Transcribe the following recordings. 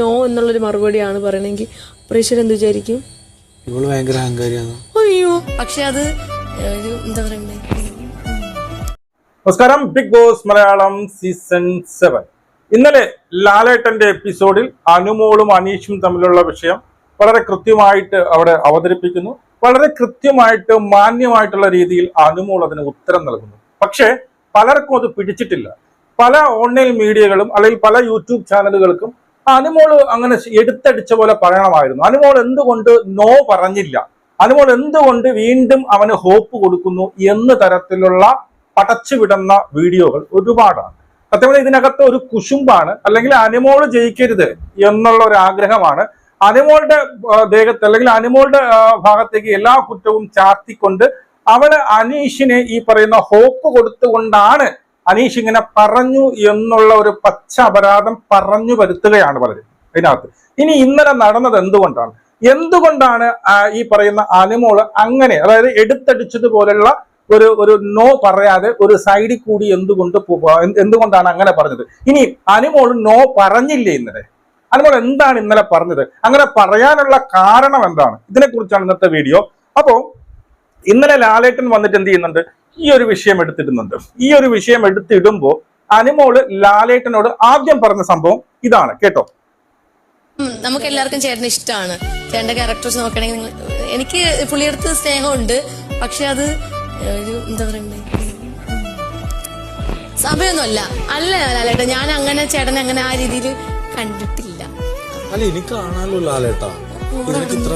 No എന്നുള്ളൊരു മറുപടിയാണ് പറയണെങ്കിൽ പ്രേക്ഷകർ എന്ത് വിചാരിക്കും? ഇവൾ ഭയങ്കര അഹങ്കാരിയാണ്. അയ്യോ. പക്ഷെ അത് ഒരു എന്താ പറയണ്ടേ നമസ്കാരം Bigg Boss Malayalam season seven ഇന്നലെ ലാലേട്ടന്റെ എപ്പിസോഡിൽ അനുമോളും അനീഷും തമ്മിലുള്ള വിഷയം വളരെ കൃത്യമായിട്ട് അവിടെ അവതരിപ്പിക്കുന്നു. വളരെ കൃത്യമായിട്ട് മാന്യമായിട്ടുള്ള രീതിയിൽ അനുമോൾ അതിന് ഉത്തരം നൽകുന്നു. പക്ഷേ പലർക്കും അത് പിടിച്ചിട്ടില്ല. പല ഓൺലൈൻ മീഡിയകളും അല്ലെങ്കിൽ പല യൂട്യൂബ് ചാനലുകൾക്കും അനുമോൾ അങ്ങനെ എടുത്തടിച്ച പോലെ പറയണമായിരുന്നു. അനുമോൾ എന്തുകൊണ്ട് നോ പറഞ്ഞില്ല? അനുമോൾ എന്തുകൊണ്ട് വീണ്ടും അവന് ഹോപ്പ് കൊടുക്കുന്നു എന്ന് തരത്തിലുള്ള പടച്ചുവിടുന്ന വീഡിയോകൾ ഒരുപാടാണ്. സത്യം ഇതിനകത്ത് ഒരു കുശുമ്പാണ്. അല്ലെങ്കിൽ അനുമോൾ ജയിക്കരുത് എന്നുള്ള ഒരു ആഗ്രഹമാണ്. അനുമോളുടെ ദേഹത്ത് അല്ലെങ്കിൽ അനുമോളുടെ ഭാഗത്തേക്ക് എല്ലാ കുറ്റവും ചാർത്തിക്കൊണ്ട് അവൾ അനീഷിനെ ഈ പറയുന്ന ഹോപ്പ് കൊടുത്തുകൊണ്ടാണ് അനീഷ് ഇങ്ങനെ പറഞ്ഞു എന്നുള്ള ഒരു പച്ച അപരാധം പറഞ്ഞു വരുത്തുകയാണ് പലരും ഇതിനകത്ത് ഇനി ഇന്നലെ നടന്നത് എന്തുകൊണ്ടാണ്? എന്തുകൊണ്ടാണ് ഈ പറയുന്ന അനുമോൾ അങ്ങനെ അതായത് എടുത്തടിച്ചതുപോലുള്ള ഒരു ഒരു നോ പറയാതെ ഒരു സൈഡിൽ കൂടി എന്തുകൊണ്ട് എന്തുകൊണ്ടാണ് അങ്ങനെ പറഞ്ഞത്? ഇനി അനുമോൾ നോ പറഞ്ഞില്ലേ ഇന്നലെ? അനുമോൾ എന്താണ് ഇന്നലെ പറഞ്ഞത്? അങ്ങനെ പറയാനുള്ള കാരണം എന്താണ്? ഇതിനെക്കുറിച്ചാണ് ഇന്നത്തെ വീഡിയോ. അപ്പോ ഇന്നലെ ലാലേട്ടൻ വന്നിട്ട് എന്ത് ചെയ്യുന്നുണ്ട്? ഈ ഒരു വിഷയം എടുത്തിടുന്നുണ്ട്. ഈ ഒരു വിഷയം എടുത്തിടുമ്പോ അനുമോൾ ലാലേട്ടനോട് ആദ്യം പറഞ്ഞ സംഭവം ഇതാണ്. കേട്ടോ? നമുക്ക് എല്ലാവർക്കും ചേട്ടന് ഇഷ്ടമാണ് ചേട്ടന്റെ ക്യാരക്ടേഴ്സ് നോക്കണെങ്കിൽ എനിക്ക് പുള്ളിയടുത്ത് സ്നേഹമുണ്ട്. പക്ഷെ അത് ഒരു എന്താ പറയണ്ടേ? സമയമൊന്നുമല്ല അല്ല ലാലേട്ട ഞാൻ അങ്ങനെ ചേട്ടനെ അങ്ങനെ ആ രീതിയിൽ കണ്ടിട്ടില്ല. അല്ല എനിക്ക് കാണാലോ ലാലേട്ടാ. ഇതിനൊക്കെ ഇത്ര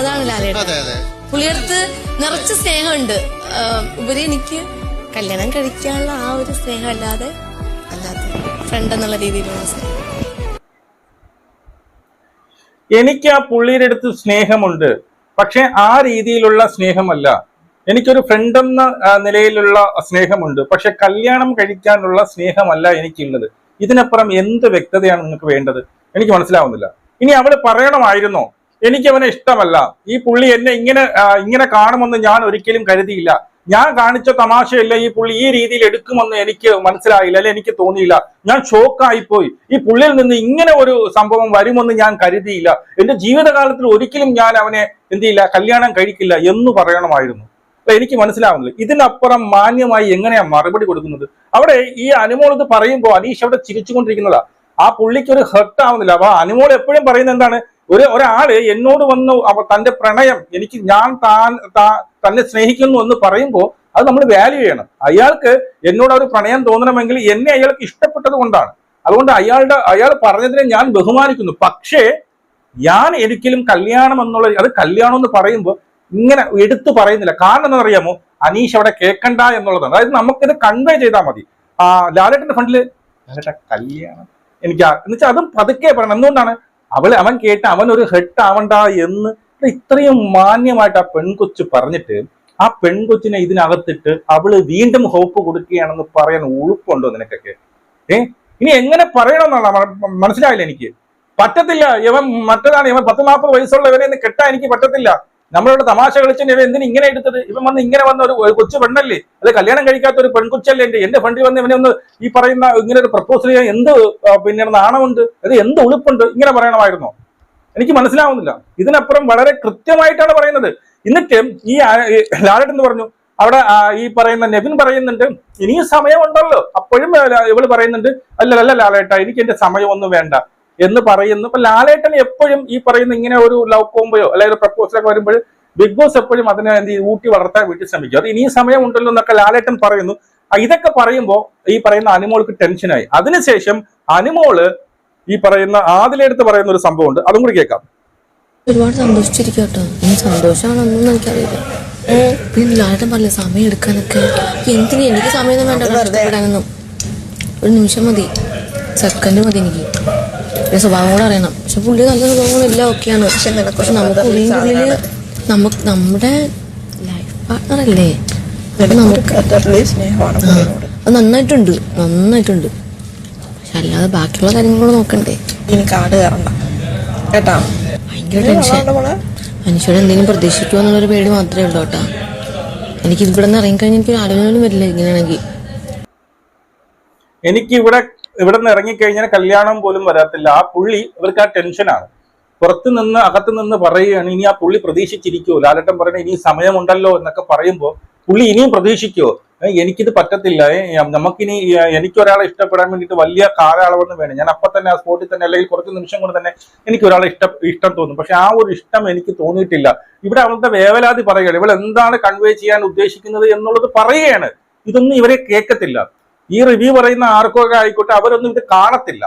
അതാണ് ലാലേട്ട. പുള്ളിയടുത്ത് നിറച്ച് സ്നേഹമുണ്ട്. ഉപരി എനിക്ക് കല്യാണം കഴിക്കാനുള്ള ആ ഒരു സ്നേഹം അല്ലാതെ അല്ലാതെ ഫ്രണ്ട് എന്നുള്ള രീതിയിലുള്ള സ്നേഹം. എനിക്ക് ആ പുള്ളിയുടെ അടുത്ത് സ്നേഹമുണ്ട്. പക്ഷെ ആ രീതിയിലുള്ള സ്നേഹമല്ല. എനിക്കൊരു ഫ്രണ്ട് എന്ന നിലയിലുള്ള സ്നേഹമുണ്ട്. പക്ഷെ കല്യാണം കഴിക്കാനുള്ള സ്നേഹമല്ല എനിക്കുള്ളത്. ഇതിനപ്പുറം എന്ത് വ്യക്തതയാണ് നിങ്ങൾക്ക് വേണ്ടത്? എനിക്ക് മനസ്സിലാവുന്നില്ല. ഇനി അവൾ പറയണമായിരുന്നോ? എനിക്ക് അവനെ ഇഷ്ടമല്ല. ഈ പുള്ളി എന്നെ ഇങ്ങനെ ഇങ്ങനെ കാണുമെന്ന് ഞാൻ ഒരിക്കലും കരുതിയില്ല. ഞാൻ കാണിച്ച തമാശയല്ല ഈ പുള്ളി ഈ രീതിയിൽ എടുക്കുമെന്ന് എനിക്ക് മനസ്സിലായില്ല അല്ലെ എനിക്ക് തോന്നിയില്ല. ഞാൻ ഷോക്കായിപ്പോയി. ഈ പുള്ളിയിൽ നിന്ന് ഇങ്ങനെ ഒരു സംഭവം വരുമെന്ന് ഞാൻ കരുതിയില്ല. എന്റെ ജീവിതകാലത്തിൽ ഒരിക്കലും ഞാൻ അവനെ എന്ത് ചെയ്യില്ല കല്യാണം കഴിക്കില്ല എന്ന് പറയണമായിരുന്നു. അപ്പൊ എനിക്ക് മനസ്സിലാവുന്നില്ല ഇതിനപ്പുറം മാന്യമായി എങ്ങനെയാ മറുപടി കൊടുക്കുന്നത്? അവിടെ ഈ അനുമോൾ ഇത് പറയുമ്പോൾ അനീഷ് അവിടെ ചിരിച്ചുകൊണ്ടിരിക്കുന്നതാ. ആ പുള്ളിക്ക് ഒരു ഹെർട്ട് ആവുന്നില്ല. അപ്പൊ അനുമോൾ എപ്പോഴും പറയുന്നത് എന്താണ്? ഒരു ഒരാൾ എന്നോട് വന്ന് തന്റെ പ്രണയം എനിക്ക് ഞാൻ താൻ തന്നെ സ്നേഹിക്കുന്നു എന്ന് പറയുമ്പോൾ അത് നമ്മൾ വാല്യൂ ചെയ്യണം. അയാൾക്ക് എന്നോട് ഒരു പ്രണയം തോന്നണമെങ്കിൽ എന്നെ അയാൾക്ക് ഇഷ്ടപ്പെട്ടത് കൊണ്ടാണ്. അതുകൊണ്ട് അയാളുടെ അയാൾ പറഞ്ഞതിനെ ഞാൻ ബഹുമാനിക്കുന്നു. പക്ഷേ ഞാൻ ഒരിക്കലും കല്യാണം എന്നുള്ള അത് കല്യാണം എന്ന് പറയുമ്പോൾ ഇങ്ങനെ എടുത്തു പറയുന്നില്ല. കാരണം എന്താ അറിയാമോ അനീഷ് അവിടെ കേൾക്കണ്ട എന്നുള്ളതാണ്. അതായത് നമുക്കിത് കൺവേ ചെയ്താൽ മതി. ആ ലാലേട്ടന്റെ ഫണ്ടിൽ ലാലേട്ട കല്യാണം എനിക്ക് എന്ന് വെച്ചാൽ അതും പതുക്കെ പറയണം. എന്തുകൊണ്ടാണ്? അവൾ അവൻ കേട്ട് അവൻ ഒരു ഹെഡ് ആവണ്ട എന്ന് ഇത്രയും മാന്യമായിട്ട് ആ പെൺകൊച്ച് പറഞ്ഞിട്ട് ആ പെൺകൊച്ചിനെ ഇതിനകത്തിട്ട് അവൾ വീണ്ടും ഹോപ്പ് കൊടുക്കുകയാണെന്ന് പറയാൻ ഉളുപ്പുണ്ടോ നിനക്കൊക്കെ? ഏ? ഇനി എങ്ങനെ പറയണമെന്നാണ് മനസ്സിലായില്ല എനിക്ക്. പറ്റത്തില്ല. ഇവൻ മറ്റതാണ്. ഇവൻ പത്ത് നാൽപ്പത് വയസ്സുള്ള ഇവനെ കെട്ടാ എനിക്ക് പറ്റത്തില്ല. നമ്മളോട് തമാശ കളിച്ചിട്ട് ഇവൻ എന്തിനു ഇങ്ങനെ എടുത്തത്? ഇവൻ വന്ന് ഇങ്ങനെ വന്ന ഒരു കൊച്ചു പെണ്ണല്ലേ? അത് കല്യാണം കഴിക്കാത്ത ഒരു പെൺകൊച്ചല്ലേ എന്റെ എന്റെ ഫണ്ടിൽ വന്ന് ഇവനെ ഒന്ന് ഈ പറയുന്ന ഇങ്ങനെ ഒരു പ്രപ്പോസൽ ചെയ്യാൻ എന്ത് പിന്നെ നാണമുണ്ട്? അത് എന്ത് ഉളുപ്പുണ്ട്? ഇങ്ങനെ പറയണമായിരുന്നോ. എനിക്ക് മനസ്സിലാവുന്നില്ല. ഇതിനപ്പുറം വളരെ കൃത്യമായിട്ടാണ് പറയുന്നത്. എന്നിട്ട് ഈ ലാലറ്റ് എന്ന് പറഞ്ഞു? അവിടെ ഈ പറയുന്ന നെവിൻ പറയുന്നുണ്ട് ഇനിയും സമയമുണ്ടല്ലോ. അപ്പോഴും ഇവൾ പറയുന്നുണ്ട് അല്ല അല്ല ലാലേട്ട എനിക്ക് എന്റെ സമയമൊന്നും വേണ്ട. എന്ന് പറയുന്നു. ഇപ്പൊ ലാലേട്ടൻ എപ്പോഴും ഈ പറയുന്ന ഇങ്ങനെ ഒരു ലവ് കോമ്പയോ അല്ലെങ്കിൽ പ്രപ്പോസലൊക്കെ വരുമ്പോൾ ബിഗ് ബോസ് എപ്പോഴും അതിനെ എന്ത് ചെയ്യും, ഊട്ടി വളർത്താൻ വീട്ടിൽ ശ്രമിക്കും. അത് ഇനിയും സമയമുണ്ടല്ലോ എന്നൊക്കെ ലാലേട്ടൻ പറയുന്നു. ഇതൊക്കെ പറയുമ്പോൾ ഈ പറയുന്ന അനുമോൾക്ക് ടെൻഷനായി അതിനുശേഷം അനുമോൾ ഈ പറയുന്ന ആദിലെടുത്ത് പറയുന്ന ഒരു സംഭവം ഉണ്ട്. അതും കൂടി കേൾക്കാം. ഒരുപാട് സന്തോഷിച്ചിരിക്കും കേട്ടോ. ഇനി സന്തോഷമാണെന്നൊന്നും എനിക്കറിയില്ല. പിന്നെ ലാലേട്ടൻ പറഞ്ഞില്ല സമയം എടുക്കാനൊക്കെ? എന്തിനും? എനിക്ക് സമയമൊന്നും വേണ്ട. ഒരു നിമിഷം മതി. സെക്കൻഡ് മതി എനിക്ക്. പിന്നെ സ്വഭാവം കൂടെ അറിയണം. പക്ഷെ പുള്ളി നല്ല സ്വഭാവങ്ങളെല്ലാം ഓക്കെയാണ് പക്ഷെ നമുക്ക് ഉള്ളിന്റെ ഉള്ളിൽ നമുക്ക് നമ്മുടെ ലൈഫ് പാർട്ണർ അല്ലേ? നമുക്ക് അത് നന്നായിട്ടുണ്ട്. നന്നായിട്ടുണ്ട്. പക്ഷെ അല്ലാതെ ബാക്കിയുള്ള കാര്യങ്ങളൂടെ നോക്കണ്ടേ? ഇനി കാട് കയറണ്ട. കേട്ടാ? ഭയങ്കര ടെൻഷൻ മനുഷ്യരുടെ മനുഷ്യരെ എന്തെങ്കിലും പ്രതീക്ഷിക്കുമോ എന്നുള്ളൊരു പേടി മാത്രമേ ഉള്ളൂ കേട്ടാ. എനിക്ക് ഇവിടെ നിന്ന് ഇറങ്ങിക്കഴിഞ്ഞാൽ എനിക്ക് ആലോചന വരില്ല ഇങ്ങനെയാണെങ്കിൽ. എനിക്ക് ഇവിടെ നിന്ന് ഇറങ്ങിക്കഴിഞ്ഞാൽ കല്യാണം പോലും വരാത്തില്ല. ആ പുള്ളി ഇവർക്ക് ആ ടെൻഷനാണ് പുറത്ത് നിന്ന് അകത്തു നിന്ന് പറയുകയാണ് ഇനി ആ പുള്ളി പ്രതീക്ഷിച്ചിരിക്കുമോ ലാലട്ടൻ പറയുന്നത് ഇനി സമയമുണ്ടല്ലോ എന്നൊക്കെ പറയുമ്പോൾ പുള്ളി ഇനിയും പ്രതീക്ഷിക്കുമോ എനിക്കിത് പറ്റത്തില്ല. നമുക്കിനി എനിക്ക് എനിക്കൊരാളെ ഇഷ്ടപ്പെടാൻ വേണ്ടിയിട്ട് വലിയ കാലയളവൊന്നും വേണം ഞാൻ അപ്പം തന്നെ ആ സ്പോട്ടിൽ തന്നെ അല്ലെങ്കിൽ കുറച്ച് നിമിഷം കൊണ്ട് തന്നെ എനിക്ക് ഒരാളെ ഇഷ്ടം ഇഷ്ടം തോന്നും. പക്ഷെ ആ ഒരു ഇഷ്ടം എനിക്ക് തോന്നിയിട്ടില്ല. ഇവിടെ അവളുടെ വേവലാതി പറയുകയാണ് ഇവൾ എന്താണ് കൺവേ ചെയ്യാൻ ഉദ്ദേശിക്കുന്നത് എന്നുള്ളത് പറയുകയാണ്. ഇതൊന്നും ഇവരെ കേൾക്കത്തില്ല. ഈ റിവ്യൂ പറയുന്ന ആർക്കൊക്കെ ആയിക്കോട്ടെ അവരൊന്നും ഇത് കാണത്തില്ല.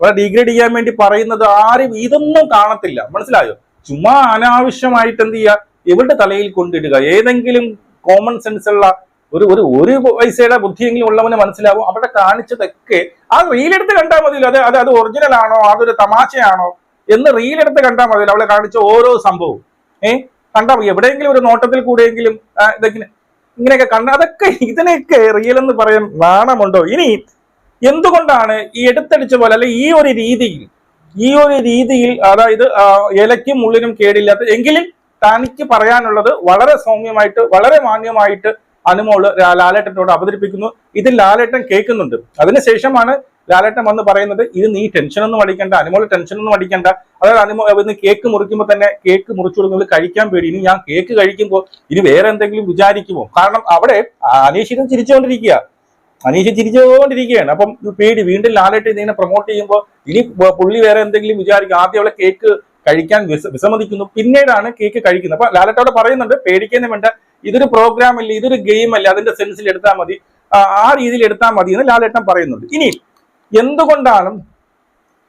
അവരെ ഡിഗ്രേഡ് ചെയ്യാൻ വേണ്ടി പറയുന്നത് ആരും ഇതൊന്നും കാണത്തില്ല. മനസ്സിലായോ? ചുമ്മാ അനാവശ്യമായിട്ട് എന്ത് ചെയ്യുക ഇവരുടെ തലയിൽ കൊണ്ടിടുക. ഏതെങ്കിലും കോമൺ സെൻസ് ഉള്ള ഒരു ഒരു ഒരു പൈസയുടെ ബുദ്ധിയെങ്കിലും ഉള്ളവന് മനസ്സിലാവും. അവിടെ കാണിച്ചതൊക്കെ ആ റീലെടുത്ത് കണ്ടാൽ മതിയല്ലോ. അത് അത് അത് ഒറിജിനൽ ആണോ? അതൊരു തമാശയാണോ? എന്ന് റീലെടുത്ത് കണ്ടാൽ മതിയല്ലോ. അവളെ കാണിച്ച ഓരോ സംഭവവും. ഏഹ് കണ്ടാ മതി. എവിടെയെങ്കിലും ഒരു നോട്ടത്തിൽ കൂടെയെങ്കിലും ഇതെങ്ങനെ ഇങ്ങനെയൊക്കെ കണ്ട അതൊക്കെ ഇതിനെയൊക്കെ റിയൽ എന്ന് പറയാൻ നാണമുണ്ടോ? ഇനി എന്തുകൊണ്ടാണ് ഈ എടുത്തടിച്ച പോലെ അല്ലെ ഈ ഒരു രീതിയിൽ ഈ ഒരു രീതിയിൽ അതായത് ഇലയ്ക്കും ഉള്ളിനും കേടില്ലാത്ത എങ്കിലും തനിക്ക് പറയാനുള്ളത് വളരെ സൗമ്യമായിട്ട് വളരെ മാന്യമായിട്ട് അനുമോൾ ലാലേട്ടനോട് അവതരിപ്പിക്കുന്നു. ഇത് ലാലേട്ടൻ കേൾക്കുന്നുണ്ട്. അതിനുശേഷമാണ് ലാലേട്ടൻ വന്ന് പറയുന്നത് ഇത് നീ ടെൻഷനൊന്നും അടിക്കണ്ട അനുമോൾ ടെൻഷനൊന്നും അടിക്കണ്ട. അതായത് അനുമോ ഇന്ന് കേക്ക് മുറിക്കുമ്പോൾ തന്നെ കേക്ക് മുറിച്ചു കൊടുക്കുന്നത് കഴിക്കാൻ പേടി. ഇനി ഞാൻ കേക്ക് കഴിക്കുമ്പോൾ ഇനി വേറെ എന്തെങ്കിലും വിചാരിക്കുമോ? കാരണം അവിടെ അനീഷിതം ചിരിച്ചുകൊണ്ടിരിക്കുക അനീഷ് ചിരിച്ചുകൊണ്ടിരിക്കുകയാണ് അപ്പം പേടി. വീണ്ടും ലാലേട്ടൻ ഇതിനെ പ്രൊമോട്ട് ചെയ്യുമ്പോൾ ഇനി പുള്ളി വേറെ എന്തെങ്കിലും വിചാരിക്കും. ആദ്യം അവളെ കേക്ക് കഴിക്കാൻ വിസ- വിസമ്മതിക്കുന്നു. പിന്നീടാണ് കേക്ക് കഴിക്കുന്നത്. അപ്പൊ ലാലേട്ട് അവിടെ പറയുന്നുണ്ട് പേടിക്കുന്ന വേണ്ട. ഇതൊരു പ്രോഗ്രാം അല്ലേ ഇതൊരു ഗെയിം അല്ലേ. അതിന്റെ സെൻസിൽ എടുത്താൽ മതി. ആ രീതിയിൽ എടുത്താൽ മതി എന്ന് ലാലേട്ടൻ പറയുന്നുണ്ട്. ഇനി എന്തുകൊണ്ടാണ്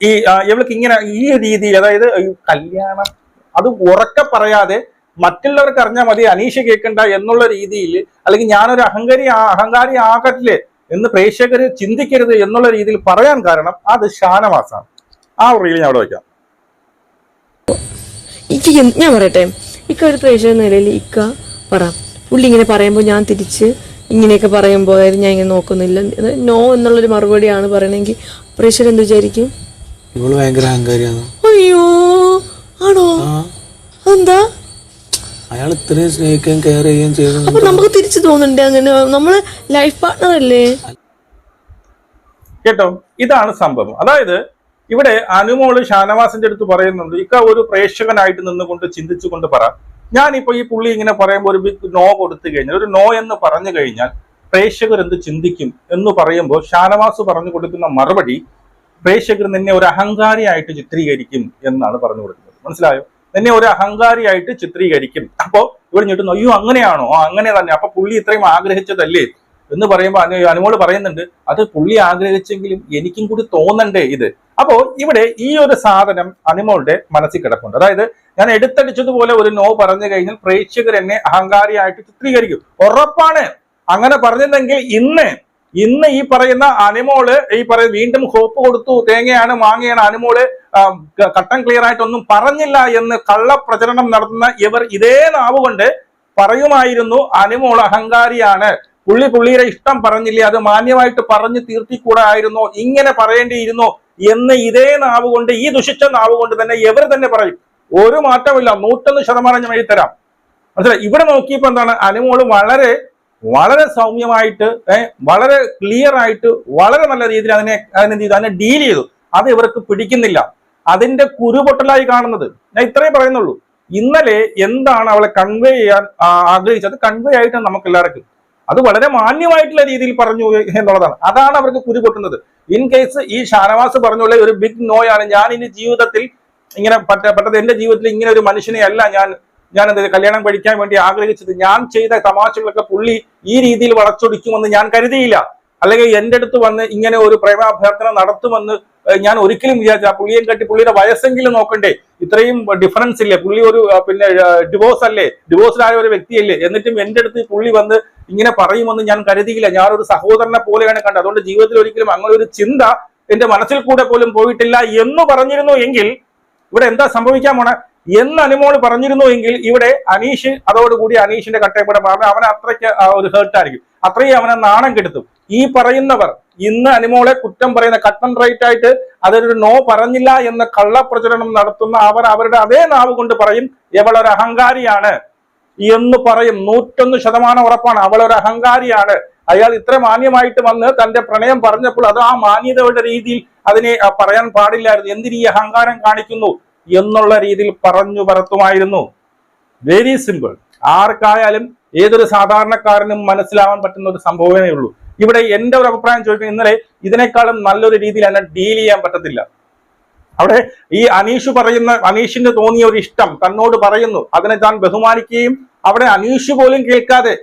ഈ ഇവൾക്ക് ഇങ്ങനെ ഈ രീതിയിൽ അതായത് കല്യാണം അത് ഉറക്ക പറയാതെ മറ്റുള്ളവർക്ക് അറിഞ്ഞാൽ മതി അനീഷ കേൾക്കണ്ട എന്നുള്ള രീതിയിൽ അല്ലെങ്കിൽ ഞാനൊരു അഹങ്കാരി അഹങ്കാരി ആകട്ടില്ലേ എന്ന് പ്രേക്ഷകർ ചിന്തിക്കരുത് എന്നുള്ള രീതിയിൽ പറയാൻ കാരണം അത് ഷാനവാസാണ്. ആ റീൽ ഞാൻ അവിടെ വയ്ക്കാം ഞാൻ പറയട്ടെ? ഇക്ക ഒരു പ്രേക്ഷക നിലയിൽ ഇക്ക പറ. പുള്ളി ഇങ്ങനെ പറയുമ്പോൾ ഞാൻ തിരിച്ച് ഇങ്ങനെയൊക്കെ പറയുമ്പോൾ ഞാൻ ഇങ്ങനെ നോക്കുന്നില്ല. നോ എന്നുള്ളൊരു മറുപടിയാണ് പറയണമെങ്കിൽ പ്രേക്ഷകർ എന്ത് വിചാരിക്കും? ഇവൾ ഭയങ്കര അഹങ്കാരിയാണ്. അയ്യോ ആണോ? എന്താ അയാൾ ഇത്രയും സ്നേഹിക്കുകയും കെയർ ചെയ്യുകയും ചെയ്തു അപ്പൊ നമുക്ക് തിരിച്ചു തോന്നുന്നുണ്ട് അങ്ങനെ? നമ്മൾ ലൈഫ് പാർട്ട്ണർ അല്ലേ? കേട്ടോ? ഇതാണ് സംഭവം. അതായത് ഇവിടെ അനുമോൾ ഷാനവാസിന്റെ അടുത്ത് പറയുന്നുണ്ട് ഇക്ക ഒരു പ്രേക്ഷകനായിട്ട് നിന്നുകൊണ്ട് ചിന്തിച്ചുകൊണ്ട് പറ. ഞാനിപ്പോ ഈ പുള്ളി ഇങ്ങനെ പറയുമ്പോൾ ഒരു ബിഗ് നോ കൊടുത്തു കഴിഞ്ഞാൽ ഒരു നോ എന്ന് പറഞ്ഞു കഴിഞ്ഞാൽ പ്രേക്ഷകർ എന്ത് ചിന്തിക്കും എന്ന് പറയുമ്പോൾ ഷാനവാസ് പറഞ്ഞു കൊടുക്കുന്ന മറുപടി പ്രേക്ഷകർ നിന്നെ ഒരു അഹങ്കാരിയായിട്ട് ചിത്രീകരിക്കും എന്നാണ് പറഞ്ഞു കൊടുക്കുന്നത്. മനസ്സിലായോ? നിന്നെ ഒരു അഹങ്കാരിയായിട്ട് ചിത്രീകരിക്കും. അപ്പോ ഇവിടെ ഞെട്ടുന്നു അയ്യോ അങ്ങനെയാണോ? അങ്ങനെ തന്നെ. അപ്പൊ പുള്ളി ഇത്രയും ആഗ്രഹിച്ചതല്ലേ? എന്ന് പറയുമ്പോൾ അനു അനുമോൾ പറയുന്നുണ്ട് അത് പുള്ളി ആഗ്രഹിച്ചെങ്കിലും എനിക്കും കൂടി തോന്നണ്ടേ ഇത്. അപ്പോ ഇവിടെ ഈ ഒരു സാധനം അനുമോളുടെ മനസ്സിൽ കിടപ്പുണ്ട്. അതായത് ഞാൻ എടുത്തടിച്ചതുപോലെ ഒരു നോ പറഞ്ഞു കഴിഞ്ഞാൽ പ്രേക്ഷകർ എന്നെ അഹങ്കാരിയായിട്ട് ചിത്രീകരിക്കും. ഉറപ്പാണ്. അങ്ങനെ പറഞ്ഞിരുന്നെങ്കിൽ ഇന്ന് ഇന്ന് ഈ പറയുന്ന അനുമോൾ ഈ പറയുന്ന വീണ്ടും ഹോപ്പ് കൊടുത്തു തേങ്ങയാണ് മാങ്ങയാണ് അനുമോൾ കട്ടൻ ക്ലിയർ ആയിട്ടൊന്നും പറഞ്ഞില്ല എന്ന് കള്ളപ്രചരണം നടത്തുന്ന ഇവർ ഇതേ നാവ് കൊണ്ട് പറയുമായിരുന്നു അനുമോൾ അഹങ്കാരിയാണ്. പുള്ളി പുള്ളിയുടെ ഇഷ്ടം പറഞ്ഞില്ലേ? അത് മാന്യമായിട്ട് പറഞ്ഞു തീർത്തിക്കൂടായിരുന്നോ ഇങ്ങനെ പറയേണ്ടിയിരുന്നോ? എന്ന് ഇതേ നാവ് കൊണ്ട് ഈ ദുഷിച്ച നാവ് കൊണ്ട് തന്നെ എവർ തന്നെ പറയും. ഒരു മാറ്റമില്ല നൂറ്റൊന്ന് ശതമാനം ഞാൻ എഴുതരാം മനസ്സിലായി? ഇവിടെ നോക്കിയപ്പോ എന്താണ്? അനുമോൾ വളരെ വളരെ സൗമ്യമായിട്ട് വളരെ ക്ലിയർ ആയിട്ട് വളരെ നല്ല രീതിയിൽ അതിനെ അതിനെ ചെയ്തു? അതിനെ ഡീൽ ചെയ്തു. അത് ഇവർക്ക് പിടിക്കുന്നില്ല. അതിന്റെ കുരുപൊട്ടലായി കാണുന്നത്. ഞാൻ ഇത്രയും പറയുന്നുള്ളൂ. ഇന്നലെ എന്താണ് അവളെ കൺവേ ചെയ്യാൻ ആഗ്രഹിച്ചത്? കൺവേ ആയിട്ടാണ് നമുക്ക് എല്ലാവർക്കും അത് വളരെ മാന്യമായിട്ടുള്ള രീതിയിൽ പറഞ്ഞു എന്നുള്ളതാണ്. അതാണ് അവർക്ക് കുരു പൊട്ടുന്നത്. ഇൻ കേസ് ഈ ഷാനവാസ് പറഞ്ഞുള്ള ഒരു ബിഗ് നോയാണ് ഞാൻ ഇനി ജീവിതത്തിൽ ഇങ്ങനെ പറ്റ പറ്റത് എന്റെ ജീവിതത്തിൽ ഇങ്ങനെ ഒരു മനുഷ്യനെ അല്ല ഞാൻ ഞാൻ എന്ത് കല്യാണം കഴിക്കാൻ വേണ്ടി ആഗ്രഹിച്ചത്. ഞാൻ ചെയ്ത തമാശകളൊക്കെ പുള്ളി ഈ രീതിയിൽ വളച്ചൊടിക്കുമെന്ന് ഞാൻ കരുതിയില്ല. അല്ലെങ്കിൽ എന്റെ അടുത്ത് വന്ന് ഇങ്ങനെ ഒരു പ്രേമാഭ്യർത്ഥന നടത്തുമെന്ന് ഞാൻ ഒരിക്കലും വിചാരിച്ചില്ല. പുള്ളിയെ കട്ടി പുള്ളിയുടെ വയസ്സെങ്കിലും നോക്കണ്ടേ. ഇത്രയും ഡിഫറൻസ് ഇല്ലേ? പുള്ളി ഒരു പിന്നെ ഡിവോഴ്സ് അല്ലേ? ഡിവോഴ്സ് ആയ ഒരു വ്യക്തിയല്ലേ? എന്നിട്ടും എന്റെ അടുത്ത് പുള്ളി വന്ന് ഇങ്ങനെ പറയുമെന്ന് ഞാൻ കരുതിയില്ല. ഞാനൊരു സഹോദരനെ പോലെയാണ് കണ്ടത്. അതുകൊണ്ട് ജീവിതത്തിൽ ഒരിക്കലും അങ്ങനെ ഒരു ചിന്ത എന്റെ മനസ്സിൽ കൂടെ പോലും പോയിട്ടില്ല എന്ന് പറഞ്ഞിരുന്നു എങ്കിൽ ഇവിടെ എന്താ സംഭവിക്കാൻ പോണ? എന്ന് അനുമോൾ പറഞ്ഞിരുന്നു എങ്കിൽ ഇവിടെ അനീഷ് അതോടുകൂടി അനീഷിന്റെ കട്ടയപ്പെടെ മാറി. അവനെ അത്രയ്ക്ക് ഒരു ഹേർട്ടായിരിക്കും അത്രയും അവനെ നാണം കെടുത്തും. ഈ പറയുന്നവർ ഇന്ന് അനുമോളെ കുറ്റം പറയുന്ന കട്ടൺ റൈറ്റ് ആയിട്ട് അതൊരു നോ പറഞ്ഞില്ല എന്ന കള്ളപ്രചരണം നടത്തുന്ന അവർ അവരുടെ അതേ നാവ് കൊണ്ട് പറയും ഇവളൊരു അഹങ്കാരിയാണ്. എന്ന് പറയും. നൂറ്റൊന്ന് ശതമാനം ഉറപ്പാണ്. അവളൊരു അഹങ്കാരിയാണ്. അയാൾ ഇത്ര മാന്യമായിട്ട് വന്ന് തന്റെ പ്രണയം പറഞ്ഞപ്പോൾ അത് ആ മാന്യതയുടെ രീതിയിൽ അതിനെ പറയാൻ പാടില്ലായിരുന്നു. എന്തിന് ഈ അഹങ്കാരം കാണിക്കുന്നു എന്നുള്ള രീതിയിൽ പറഞ്ഞു പറത്തുമായിരുന്നു വെരി സിമ്പിൾ ആർക്കായാലും ഏതൊരു സാധാരണക്കാരനും മനസ്സിലാവാൻ പറ്റുന്ന ഒരു സംഭവമേ ഉള്ളൂ. ഇവിടെ എന്റെ ഒരു അഭിപ്രായം ചോദിക്കുന്നത് ഇന്നലെ ഇതിനേക്കാളും നല്ലൊരു രീതിയിൽ എന്നെ ഡീൽ ചെയ്യാൻ പറ്റത്തില്ല. അവിടെ ഈ അനീഷ് പറയുന്ന അനീഷിന് തോന്നിയ ഒരു ഇഷ്ടം തന്നോട് പറയുന്നു. അതിനെ താൻ ബഹുമാനിക്കുകയും അവിടെ അനീഷ് പോലും കേൾക്കാതെ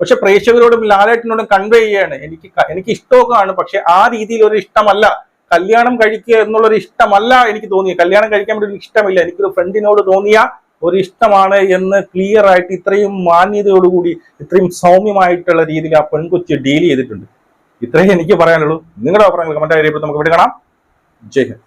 പക്ഷെ പ്രേക്ഷകരോടും ലാലേട്ടനോടും കൺവേ ചെയ്യാണ്. എനിക്ക് എനിക്ക് എനിക്ക് ഇഷ്ടമൊക്കെയാണ് പക്ഷെ ആ രീതിയിൽ ഒരു ഇഷ്ടമല്ല. കല്യാണം കഴിക്കുക എന്നുള്ളൊരു ഇഷ്ടമല്ല എനിക്ക് തോന്നിയത്. കല്യാണം കഴിക്കാൻ വേണ്ടി ഒരു ഇഷ്ടമില്ല. എനിക്കൊരു ഫ്രണ്ടിനോട് തോന്നിയ ഒരു ഇഷ്ടമാണ് എന്ന് ക്ലിയർ ആയിട്ട് ഇത്രയും മാന്യതയോടുകൂടി ഇത്രയും സൗമ്യമായിട്ടുള്ള രീതിയിൽ ആ പെൺകൊച്ച് ഡീൽ ചെയ്തിട്ടുണ്ട്. ഇത്രയും എനിക്ക് പറയാനുള്ളൂ. നിങ്ങളുടെ അഭിപ്രായങ്ങൾ കമന്റ് നമുക്ക് ഇവിടെ കാണാം. ജയ് ഹിന്ദ്.